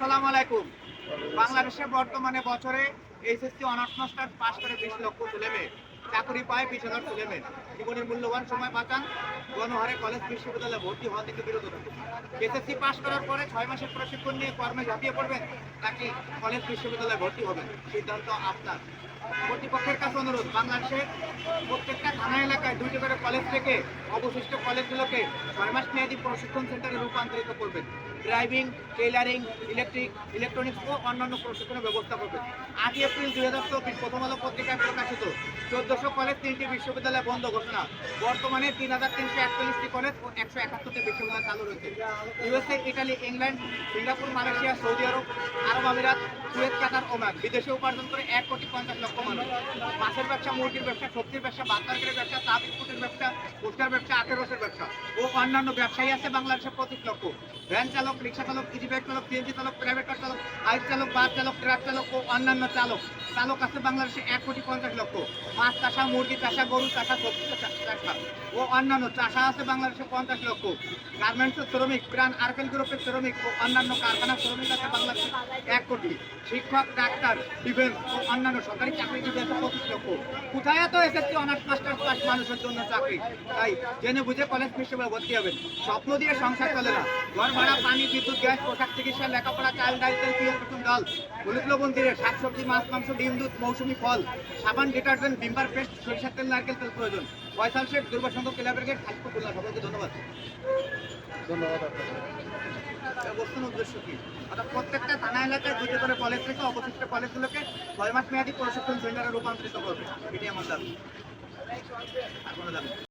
আসসালামু আলাইকুম। বাংলাদেশে বর্তমানে বছরে এইচএসসি অনার্স মাস্টার্স পাস করে বিশ লক্ষ ছেলে মেয়ে। চাকরি পায় বিশ হাজার ছেলে মেয়ে জীবনের মূল্যবান সময় বাঁচান। গণহারে কলেজ, বিশ্ববিদ্যালয়ে ভর্তি হওয়া থেকে বিরত থাকুন। এসএসসি পাস করার পরে ছয় মাসের প্রশিক্ষণ নিয়ে কর্মে ঝাঁপিয়ে পড়বেন, নাকি কলেজ, বিশ্ববিদ্যালয়ে ভর্তি হবেন? সিদ্ধান্ত আপনার। কর্তৃপক্ষের কাছে অনুরোধ বাংলাদেশের প্রত্যেকটা থানা এলাকায় দুইটি করে কলেজ থেকে অবশিষ্ট কলেজগুলোকে ছয় মাস মেয়াদী প্রশিক্ষণ সেন্টারে রূপান্তরিত করবেন। ড্রাইভিং, টেইলারিং, ইলেকট্রিক, ইলেকট্রনিক্স ও অন্যান্য প্রশিক্ষণের ব্যবস্থা করবেন। আটই এপ্রিল দুই হাজার চব্বিশ প্রথম আলো পত্রিকায় প্রকাশিত চোদ্দশো কলেজ, তিনটি বিশ্ববিদ্যালয় বন্ধ ঘোষণা। বর্তমানে তিন হাজার তিনশো একচল্লিশটি কলেজ ও একশো একাত্তরটি বিশ্ববিদ্যালয় চালু রয়েছে। USA, Italy, England, Singapore, Malaysia, Saudi আরব আরব আমিরাত কুয়েত কাতার, ওমান। বিদেশে উপার্জন করে এক কোটি পঞ্চাশ লক্ষ মানুষ। মাছের ব্যবসা, মুরগির ব্যবসা, সবজির ব্যবসা বাচ্চাদের ব্যবসা চা বিস্কুটের ব্যবসা পোস্টার ব্যবসা আখের রসের ব্যবসা ও অন্যান্য ব্যবসায়ী আছে বাংলাদেশের পঁচিশ লক্ষ। ভ্যান চালক, রিক্সা চালক ইজি চালক, সিএনজি চালক, প্রাইভেট কার চালক, বাইক চালক, বাস চালক, ট্রাক চালক ও অন্যান্য চালক। চালক আছে বাংলাদেশে এক কোটি পঞ্চাশ লক্ষ। মাছ চাষা, মুরগি চাষা, গরু চাষা, সবজি চাষা ও অন্যান্য চাষা আছে বাংলাদেশে পঞ্চাশ লক্ষ। গার্মেন্টসের শ্রমিক, প্রাণ আরকেল গ্রুপের শ্রমিক ও অন্যান্য কারখানার শ্রমিক আছে বাংলাদেশে এক কোটি। শিক্ষক, ডাক্তার ডিফেন্স ও অন্যান্য সরকারি চাকরিজীবী আছে পঁচিশ লক্ষ। কোথায় এত এসএসসি অনার্স মাস্টার্স পাস মানুষের জন্য চাকরি? তাই জেনে বুঝে কলেজ বিশ্ববিদ্যালয়ে ভর্তি হবেন। স্বপ্ন দিয়ে সংসার চলে না। ঘর ভাড়া, পানি, বিদ্যুৎ, গ্যাস, পোশাক, চিকিৎসা, লেখাপড়া, চাল, ডাল, তেল পিঁয়াজ রসুন ডাল। হলুদ লবণ দিয়ে শাকসবজি, মাছ, মাংস ডিম দুধ মৌসুমি ফল সাবান ডিটারজেন্ট ভিম্বার পেস্ট সরিষার তেল নারকেল তেল প্রয়োজন। পয়সাল শেখ দুর্বাসন্ত ক্লাবের গেট খালিপুরুল্লাহ সকলকে ধন্যবাদ। ধন্যবাদ উদ্দেশ্য কি? অর্থাৎ প্রত্যেকটা থানা এলাকায় দুটো করে কলেজ থেকে অবশিষ্ট কলেজগুলোকে ছয় মাস মেয়াদী প্রশিক্ষণ সেন্টারে রূপান্তরিত করবে। এটি আমার দাবি। আর কোনো দাবি? নেই।